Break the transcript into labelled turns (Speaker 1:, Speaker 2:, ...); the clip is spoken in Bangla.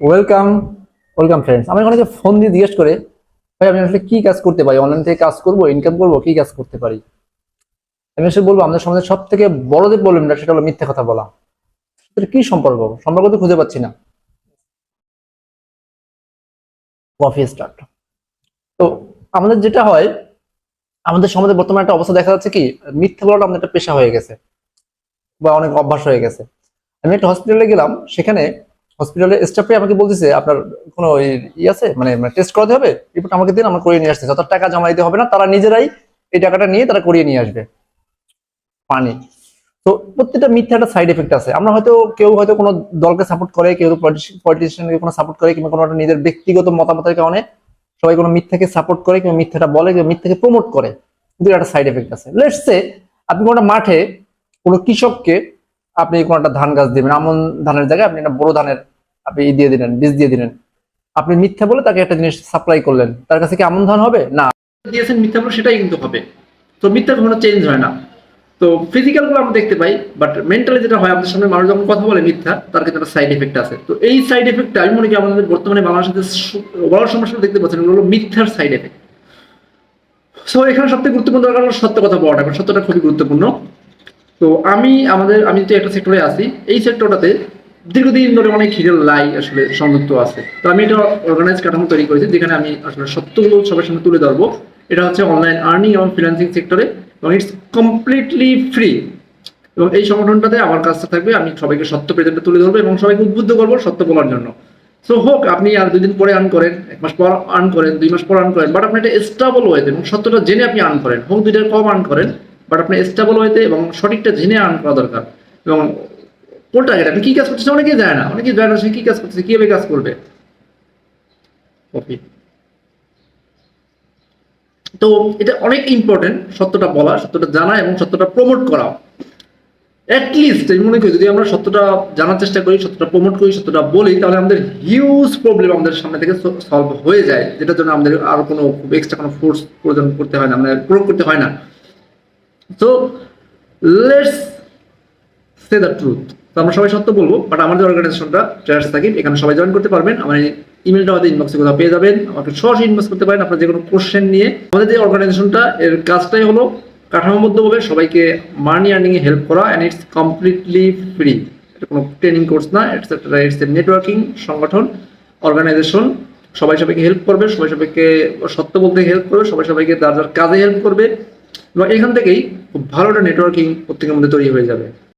Speaker 1: ওয়েলকাম ওয়েলকাম ফ্রেন্ডস আমাকে অনেকে ফোন দিয়ে জিজ্ঞেস করে, ভাই, আমি আসলে কি কাজ করতে পারি? অনলাইন থেকে কাজ করব ইনকাম করব, কি কাজ করতে পারি? আমি আসলে বলব, আমাদের সমাজের সব থেকে বড় যে প্রবলেমটা সেটা হলো মিথ্যে কথা বলা। কি সম্পর্ক? সম্পর্ক তো খুঁজে পাচ্ছি না। কফি স্টার্ট তো আমাদের যেটা হয়, আমাদের সমাজে বর্তমানে একটা অবস্থা দেখা যাচ্ছে কি, মিথ্যা বলাটা আমাদের একটা পেশা হয়ে গেছে বা অনেক অভ্যাস হয়ে গেছে। আমি একটা হসপিটালে গেলাম, সেখানে হসপিটালে স্টাফে আমাকে বলতেছে, আপনার কোনো ওই ই আছে? মানে টেস্ট করাতে হবে? রিপোর্ট আমাকে দিন, আমরা করিয়ে নিয়ে আসতেছি। অত টাকা জমা দিতে হবে না, তারা নিজেরাই এই টাকাটা নিয়ে তারা করিয়ে নিয়ে আসবে। পানি। তো প্রত্যেকটা মিথ্যা একটা সাইড এফেক্ট আছে। আমরা হয়তো কেউ হয়তো কোনো দলকে সাপোর্ট করে, কেউ পলিটিশিয়ানকে কোনো সাপোর্ট করে, কিংবা কোনো একটা নিজের ব্যক্তিগত মতামতের কারণে সবাই কোনো মিথ্যাকে সাপোর্ট করে, কিংবা মিথ্যাটা বলে, কিংবা মিথ্যাকে প্রমোট করে। কিন্তু একটা সাইড এফেক্ট আছে। লেটস আপনি কোনো মাঠে কোনো কৃষককে আপনি কোনো একটা ধান গাছ দিবেন। আমন ধানের জায়গায় আপনি একটা বড় ধানের আপনি ই দিয়ে দিলেন, বীজ দিয়ে দিলেন। আপনি মিথ্যা বলে তাকে একটা জিনিস সাপ্লাই করলেন। তার কাছে কি আমন ধান হবে? না।
Speaker 2: দিয়েছেন মিথ্যা বলে সেটাই কিন্তু হবে। তো মিথ্যা কখনো চেঞ্জ হয় না। তো ফিজিক্যালগুলো আমরা দেখতে পাই বাট মেন্টালি যেটা হয় আমাদের সামনে মানুষ যখন কথা বলে মিথ্যা, তার কিন্তু একটা সাইড এফেক্ট আছে। তো এই সাইড এফেক্টটা আমি মনে করি আমাদের বর্তমানে বাংলাদেশের বড় সমস্যা দেখতে পাচ্ছেন হলো মিথ্যার সাইড এফেক্ট সো এখানে সবথেকে গুরুত্বপূর্ণ দরকার হলো সত্য কথা বলাটা, কারণ সত্যটা খুবই গুরুত্বপূর্ণ। তো আমি আমাদের, আমি যে একটা সেক্টরে আছি, এই সেক্টরটাতে দীর্ঘদিন ধরে অনেক হিরেল লাই আসলে সংযুক্ত আছে। তো আমি এটা অর্গানাইজ কাঠামো তৈরি করেছি, যেখানে আমি আসলে সত্যগুলো সবার সামনে তুলে ধরবো। এটা হচ্ছে অনলাইন আর্নিং এবং ফিনান্সিং সেক্টরে এবং ইটস কমপ্লিটলি ফ্রি এবং এই সংগঠনটাতে আমার কাজটা থাকবে, আমি সবাইকে সত্য প্রেজেন্টে তুলে ধরবো এবং সবাইকে উদ্বুদ্ধ করব সত্য বলার জন্য। সো হোক, আপনি আর দুই দিন পরে আর্ন করেন, এক মাস পর আর্ন করেন, দুই মাস পর আর্ন করেন বাট আপনি একটা স্টেবল ওয়েতে এবং সত্যটা জেনে আপনি আর্ন করেন। হোক দুইটার কম আর্ন করেন বাট আপনি স্টেবল ওয়েতে এবং সঠিকটা জেনে আর্ন করা দরকার। এবং কোনটা এটা আপনি কি কাজ করছেন অনেকেই যায় না, অনেকেই যায় না সে কি কাজ করছে কীভাবে কাজ করবে। তো এটা অনেক ইম্পর্টেন্ট সত্যটা বলা, সত্যটা জানা এবং সত্যটা প্রমোট করা। অ্যাটলিস্ট আমি মনে করি, যদি আমরা সত্যটা জানার চেষ্টা করি, সত্যটা প্রমোট করি, সত্যটা বলি, তাহলে আমাদের হিউজ প্রবলেম আমাদের সামনে থেকে সলভ হয়ে যায়। যেটার জন্য আমাদের আরও কোনো খুব এক্সট্রা কোনো ফোর্স প্রয়োজন করতে হয় না মানে প্রয়োগ করতে হয় না। তো লেটস সে দ্য ট্রুথ তো আমরা সবাই সত্য বলব বাট আমাদের অর্গানাইজেশনটা ট্রেয়ার্স থাকি এখানে সবাই জয়েন করতে পারবেন। আমার ইমেলটা আমাদের ইনবক্সে কোথাও পেয়ে যাবেন। আমাকে সরাসরি ইনবক্স করতে পারেন। আপনার যে কোনো কোশ্চেন নিয়ে আমাদের যে অর্গানাইজেশনটা এর কাজটাই হলো কাঠামোবদ্ধভাবে সবাইকে মানি আর্নিং এ হেল্প করা অ্যান্ড ইটস কমপ্লিটলি ফ্রি এটা কোনো ট্রেনিং কোর্স না ইটস ইটস এ নেটওয়ার্কিং সংগঠন অর্গানাইজেশন সবাই সবাইকে হেল্প করবে, সবাই সবাইকে সত্য বলতে হেল্প করবে, সবাই সবাইকে যার যার কাজে হেল্প করবে। এবং এখান থেকেই খুব ভালো একটা নেটওয়ার্কিং প্রত্যেকের মধ্যে তৈরি হয়ে যাবে।